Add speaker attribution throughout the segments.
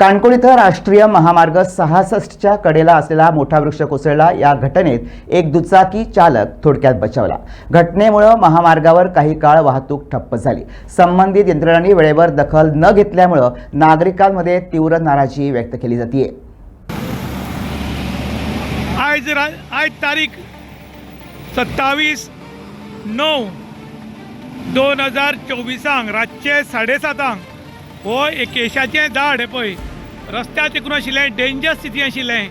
Speaker 1: काणकोण इथं राष्ट्रीय महामार्ग सहासष्टच्या कडेला असलेला मोठा वृक्ष कोसळला. या घटनेत एक दुचाकी चालक थोडक्यात बचावला. घटनेमुळं महामार्गावर काही काळ वाहतूक ठप्प झाली. संबंधित यंत्रणांनी वेळेवर दखल न घेतल्यामुळं नागरिकांमध्ये तीव्र नाराजी व्यक्त केली जाते
Speaker 2: आज आज आयज तारीख सत्तावीस णव दोन हजार चोवीसांक रातचे साडेसातांक हो एकेशाचें झाड हें पळय रस्त्यार तेकून आशिल्लें डेंजर स्थिती आशिल्लें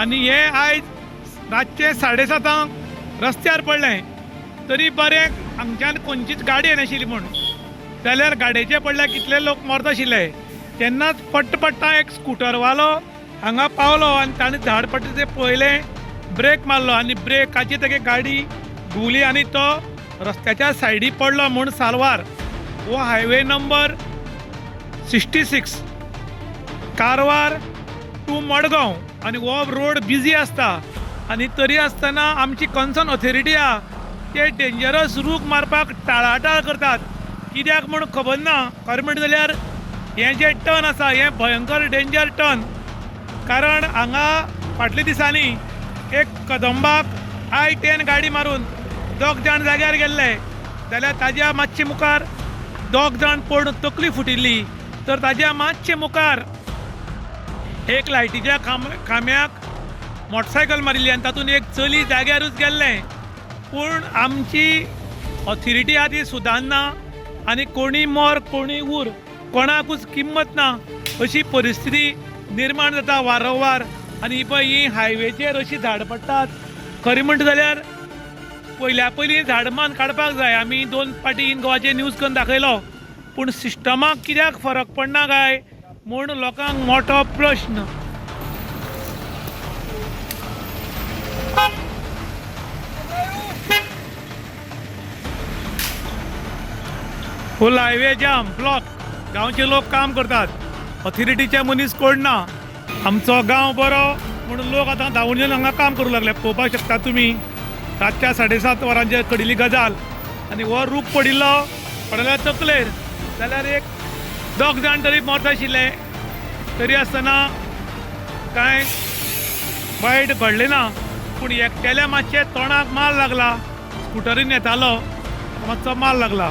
Speaker 2: आनी हें आयज रातचे साडेसातांक रस्त्यार पडलें तरी बरें हांगच्यान खंयचीच गाडी येनाशिल्ली म्हूण जाल्यार गाडयेचे पडल्यार कितले लोक मरता आशिल्ले तेन्नाच पट्ट पट्टा एक स्कुटरवालो हांगा पावलो आनी ताणें झाड पडटा तें पळयलें ब्रेक मारलो आनी ब्रेकाची तेगे गाडी घुंवली आनी तो रस्त्याच्या सायडी पडलो म्हूण सालवार. हो highway number sixty six Karwar to Madgaon आनी हो रोड बिजी आसता आनी तरी आसतना आमची कन्सर्न ऑथॉरिटी आहा ते डेंजरस रूख मारपाक टाळाटाळ करतात. कित्याक म्हूण खबर ना? खरें म्हणटा जाल्यार हें जें टर्न आसा हें भयंकर डेंजर टर्न कारण हांगा फाटल्या दिसांनी एक कदंबाक आय टेन गाडी मारून दोग जाण जाग्यार गेल्ले. जाल्यार ताज्या मातशे मुखार दोग जाण पडून तकली फुटिल्ली. तर ताज्या मातशे मुखार एक लायटीच्या खाम खांब्याक मोटरसायकल मारिल्ली आनी तातूंत एक चली जाग्यारूच गेल्लें. पूण आमची ऑथॉरिटी आहा ती सुदारना आनी कोणी मोर कोणी उर कोणाकूच किंमत ना अशी परिस्थिती निर्माण जाता वारंवार. आनी ही पळय ही हायवेचेर अशी झाड पडटात खरें म्हणटा जाल्यार पयल्या पयलीं झाड मान काडपाक जाय. आमी दोन पाटी इन गोवाचे न्यूज करून दाखयलो. पूण सिस्टमाक कित्याक फरक पडना काय? म्हूण लोकांक मोठो प्रश्न. फूल हायवे जाम. ब्लॉक गांवचे लोक काम करतात. ऑथॉरिटीचे मनीस कोण ना? आमचो गांव बरो म्हणून लोक आतां धांवून येवन हांगा काम करूंक लागले. पळोवपाक शकता तुमी रातच्या साडेसात वरांचेर घडिल्ली गजाल. आनी हो रूख पडिल्लो. पडल्या तकलेर जाल्यार एक दोग जाण तरी मरता आशिल्ले. तरी आसतना कांय वायट घडलें ना पूण एकट्याल्या मातशें तोंडाक माल लागला स्कुटरीन येतालो मातसो माल लागला.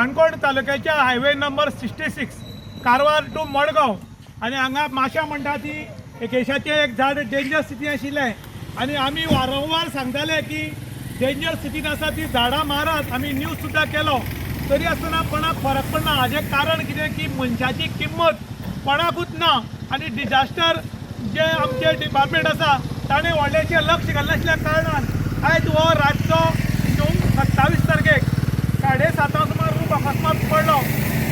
Speaker 2: काणकोण तालुक्याच्या highway number sixty six Karwar to Madgaon. आनी हांगा माश्यां म्हणटा ती एकेशाचें एक झाड डेंजर स्थिती आशिल्लें. आनी आमी वारंवार सांगताले की डेंजर स्थितीन आसा ती झाडां मारात आमी न्यूज सुद्दां केलो. तरी आसतना कोणाक फरक पडना हाजें कारण कितें की मनशाची किंमत कोणाकूच ना. आनी डिजास्टर जे आमचे डिपार्टमेंट आसा ताणें व्हडलेशें लक्ष घालनाशिल्ल्या कारणान आयज हो रातचो सत्तावीस तारखेक साडेसाता सुमार रूप अकस्मात पडलो.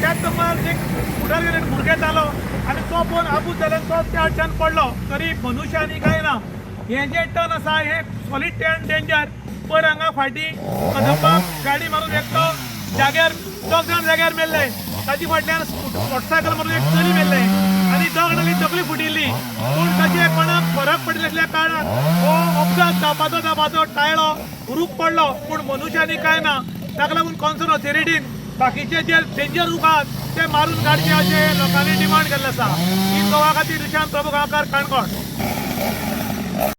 Speaker 2: त्याच सुमार एक स्कुटर घेवन एक भुरगें जालो आनी तो पळोवन आबूज जाल्यार तो त्या वटच्यान पडलो. तरी मनुश्य काय ना हें जें टर्न आसा हें सॉलिड टर्न डेंजर पर हांगा फाटीं कदंबाक गाडी मारून एक तो जाग्यार दोग जाण जाग्यार मेल्ले ताचे फाटल्यान मोटरसायकल मारून एक चली मेल्ले आनी दोग जाणांनी तकली फुटिल्ली. पूण ताचे कोणाक फरक पडिल्ले असल्या कारणान हो अपघात जावपाचो जावपाचो टाळ्ळो रूप पडलो. पूण मनुश्यानी काय ना ताका लागून कॉन्सर्न ऑथॉरिटीन बाकीचे जे डेंजर रूख ते मारून काडचे अशें लोकांनी डिमांड केल्लें आसा ही गोवा खातीर निशांत प्रभू गांवकार काणकोण